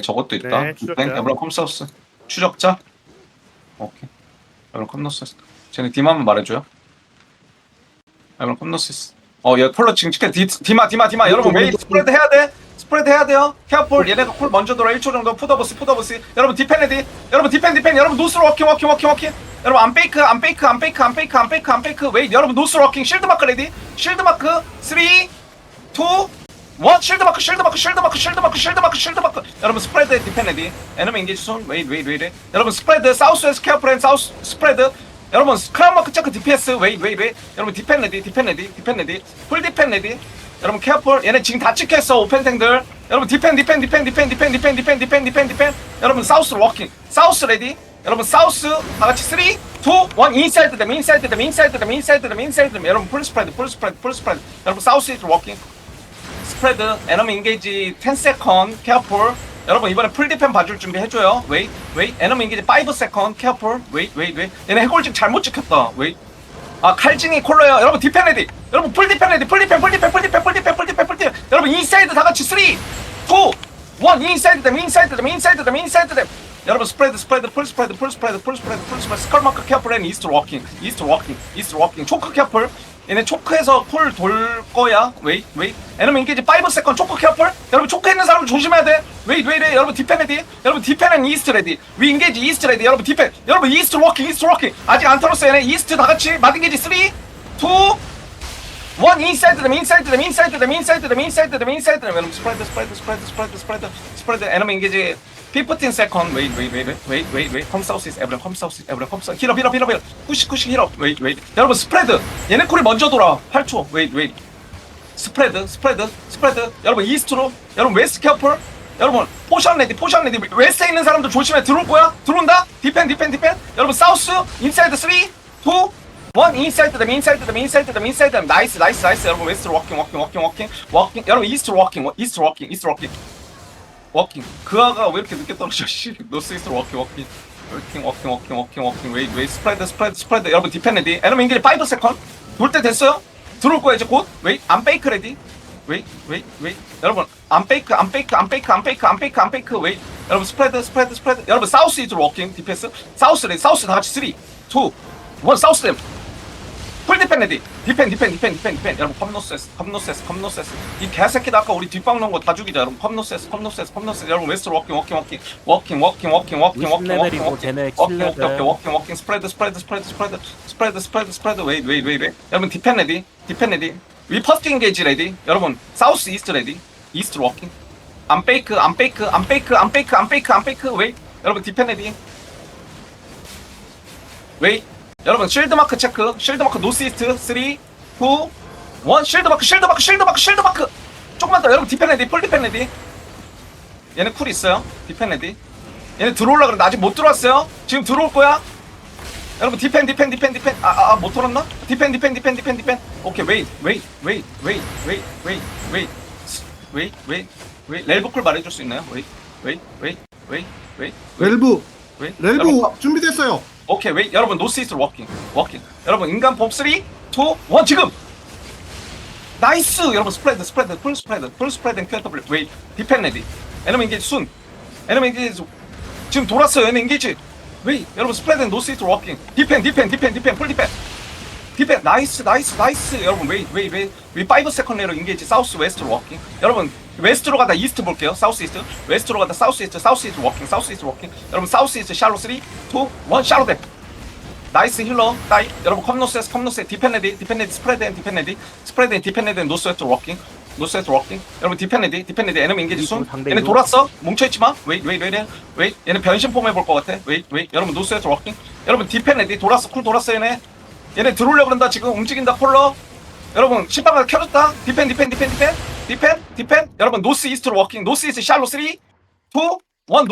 저것도 있다. 네, 추적자. 에브라 컴사우스. 추적자. 오케이. 에브라 컴노스. 쟤네 디마만 말해줘요. 에브라 컴노스. 어, 얘 콜러 지금. 디, 디마, 디마, 디마. 여러분 웨이 스프레드 해야 돼. 스프레드 해야 돼요. 케어폴. 얘네가 콜 먼저 돌아 1초 정도. 푸더버스, 푸더버스. 여러분 디펜레디. 여러분 디펜, 디펜. 여러분 노스로 워킹, 워킹, 워킹, 워킹. 여러분 안 페이크, 안 페이크, 안 페이크, 안 페이크, 안 페이크, 안 페이크. 웨이. 여러분 노스로 워킹. 실드 마크 레디. 실드 마크 3 2 1 실드 마크 실드 마크 실드 마크 실드 마크 실드 마크 실드 마크 여러분 스프레드 디펜레디 에너미 인게지 손 웨이 웨이 웨이 여러분 스프레드 사우스 웨스 케어 프렌 사우스 스프레드 여러분 크라운 마크 체크 DPS 웨이 웨이 웨이 여러분 디펜레디 디펜레디 디펜레디 풀 디펜레디 여러분 케어폴 얘네 지금 다 찍혔어 오펜탱들 여러분 디펜 디펜 디펜 디펜 디펜 디펜 디펜 디펜 디펜 디펜 여러분 사우스 워킹 사우스 레디 여러분 사우스 다 같이 3 2 1 인사이드 댐 인사이드 댐 인사이드 댐 인사이드 댐 인사이드 댐 여러분 풀 스프레드 풀 스프레드 풀 스프레드 여러분 사우스 이즈 워킹 스프레드 에너미 인게이지 10 세컨 케어풀 여러분 이번에 풀 디펜 봐줄 준비 해줘요. 웨이 웨이 에너미 인게이지 5 세컨 케어풀 웨이 웨이 웨이 얘네 해골직 잘못 찍혔다. 웨이 아 칼징이 콜러요 여러분 디펜 레디 여러분 풀 디펜 레디 풀 디펜 풀 디펜 풀 디펜 풀 디펜 풀 디펜 풀 디펜 여러분 인사이드 다 같이 3 2 1 인사이드 댐 인사이드 댐 인사이드 댐 인사이드 댐 여러분 스프레드 스프레드 풀 스프레드 풀 스프레드 풀 스프레드 풀 스프레드 스컬 마크 케어풀 앤 이스트 워킹 이스트 워킹 이스트 워킹 초크 케어풀 얘네 초크에서 풀돌 거야? 웨이 웨이? 에너미 인게이지 5 세컨 초크 케어풀 여러분 초크 있는 사람 조심해야 돼. 웨이 웨이 웨이 여러분 디펜 레디 여러분 디펜 앤 이스트 레디 위 인게이지 이스트 레디 여러분 디펜 여러분 이스트 워킹 이스트 워킹 아직 안 털었어 얘네. 이스트 다 같이. 마딩게이지 3 2 One inside them, inside them, inside them, inside them, inside them, inside them. 여러분, spread, spread, spread, spread, spread, spread. Enemy engage. 15 second. Wait, wait, wait, wait, wait, wait, wait. Come south is everywhere. Come south is everywhere. Come south. Heal up, heal up, heal up, heal up. Push, push, heal up. Wait, wait. 여러분, spread. 얘네 콜이 먼저 돌아. 8초. Wait, wait. 스프레드, 스프레드, 스프레드. 여러분 이스트로. 여러분 웨스트 캐퍼. 여러분 포션 레디, 포션 레디. 웨스트에 있는 사람들 조심해. 들어올 거야. 들어온다. 디펜, 디펜, 디펜. 여러분 사우스 인사이드 3, 2, 원 인사이드 댐 인사이드 댐 인사이드 댐 인사이드 댐 나이스 나이스 나이스 여러분 웨스트로 워킹 워킹 워킹 워킹 워킹 여러분 이스트로 워킹 이스트로 워킹 이스트로 워킹 워킹 그 아가 왜 이렇게 늦게 떨어져 씨. 노스 이스트로 워킹 워킹 워킹 워킹 워킹 워킹 워킹 웨이 웨이 스프레드 스프레드 스프레드 여러분 디펜 레디 에너미 인게지 5 세컨 돌 때 됐어요? 들어올 거야 이제 곧? 웨이 안 페이크 레디 웨이 웨이 웨이 여러분 안 페이크 안 페이크 안 페이크 안 페이크 안 페이크 안 페이크 웨이 여러분 스프레드 스프레드 스프레드 여러분 사우스 이즈로 워킹 디펜스 사우스 레디 사우스 다 같이 3 2 1 사우스 댐 풀 디펜 레디. 디펜 디펜 디펜 디펜 디펜. 여러분 컴노세스 컴노세스 컴노세스. 이 개새끼다 아까 우리 뒷방 넣은 거 다 죽이자. 여러분 컴노세스 컴노세스 컴노세스. 여러분 웨스트로 워킹 워킹 워킹. 워킹 워킹 워킹 워킹 워킹 워킹 50레벨이고 워킹 워킹. 워킹. 워킹 워킹 스프레드 스프레드 스프레드 스프레드. 스프레드 스프레드 스프레드. 웨이 웨이 웨이 웨이 여러분 디펜 레디. 디펜 레디. 위 퍼스트 인게이지 레디. 여러분 사우스 이스트 레디. 이스트 워킹. 안 페이크 안 페이크 안 페이크 안 페이크 안 페이크 안 페이크 웨이 여러분 디펜 레디. 웨이 여러분 실드 마크 체크. 실드 마크 노스 이스트. 3 2 1 실드 마크 실드 마크 실드 마크 실드 마크! 조금만 더. 여러분 디펜 레디. 풀 디펜 레디. 얘네 쿨 있어요? 디펜 레디. 얘네 들어올라 그러는데 아직 못 들어왔어요? 지금 들어올 거야? 여러분 디펜 디펜 디펜 디펜. 아아못 들었나? 디펜 디펜 디펜 디펜 디펜. 오케이 웨이 웨이 웨이 웨이 웨이 웨이 웨이 웨이 웨이 웨이 렐브 쿨 말해줄 수 있나요? 웨이 웨이 웨이 웨이 웨이 렐브. 웨이 렐브 준비됐어요. 오케이 웨이 여러분 노스 이스트 워킹 워킹. 여러분 인간 법3 2 1 지금! 나이스! 여러분 스프레드 스프레드 풀 스프레드 풀 스프레드 앤 큐어터블. 웨이 디펜 레디. 에너미 인게이지 순. 에너미 인게이지 지금 돌았어요 에너미 인게이지. 웨이 여러분 스프레드 앤 노스 이스트 워킹. 디펜 디펜 디펜 디펜 풀 디펜. 디펜 나이스 나이스 나이스. 여러분 웨이 웨이 웨이. 위5 세컨 레로 인게이지 사우스 웨스트로 워킹. 여러분 웨스트로 가다 이스트 볼게요. 사우스 이스트. 웨스트로 가다 사우스 이스트 사우스 이스트 워킹 사우스 이스트 워킹. 여러분 사우스 이스트 샬로 3 2 1 샬로 댐 나이스 힐러 따이. 여러분 컴노세스 컴노세스 디펜레디 디펜레디 스프레드 앤 디펜레디. 스프레드 앤 디펜레디 노스웨트 워킹. 노스웨트 워킹. 여러분 디펜레디 디펜레디 에너미 인게이지 순 얘네. 돌았어? 뭉쳐있지 마. 웨이 웨이 웨이 웨이 얘네 변신 폼 해볼 것 같아. 웨이 웨이 여러분 노스웨트 워킹. 여러분 디펜레디 돌았어. 쿨 돌았어 얘네. 얘네 들어오려 그런다. 지금 움직인다 콜러. 여러분 신방을 켜줬다. 디펜 디펜 디펜 디펜 디펜? 디펜? 여러분 노스 이스트로 워킹. 노스 이스트 샬로 3 2 1 노스